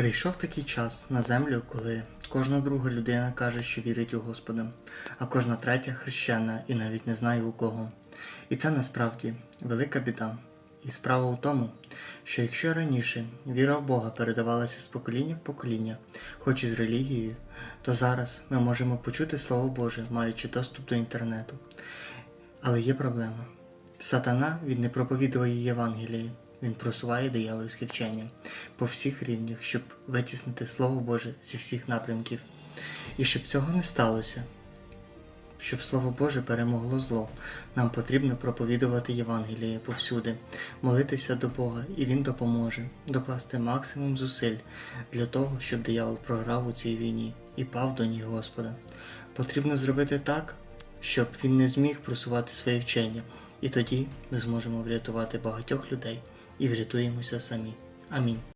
Прийшов такий час на землю, коли кожна друга людина каже, що вірить у Господа, а кожна третя хрещена і навіть не знає у кого. І це насправді велика біда. І справа у тому, що якщо раніше віра в Бога передавалася з покоління в покоління, хоч і з релігією, то зараз ми можемо почути Слово Боже, маючи доступ до інтернету. Але є проблема. Сатана він не проповідує Євангелії, він просуває диявольське вчення по всіх рівнях, щоб витіснити Слово Боже зі всіх напрямків. І щоб цього не сталося, щоб Слово Боже перемогло зло, нам потрібно проповідувати Євангеліє повсюди, молитися до Бога, і Він допоможе докласти максимум зусиль для того, щоб диявол програв у цій війні і пав до ніг Господа. Потрібно зробити так, щоб він не зміг просувати своє вчення, і тоді ми зможемо врятувати багатьох людей і врятуємося самі. Амінь.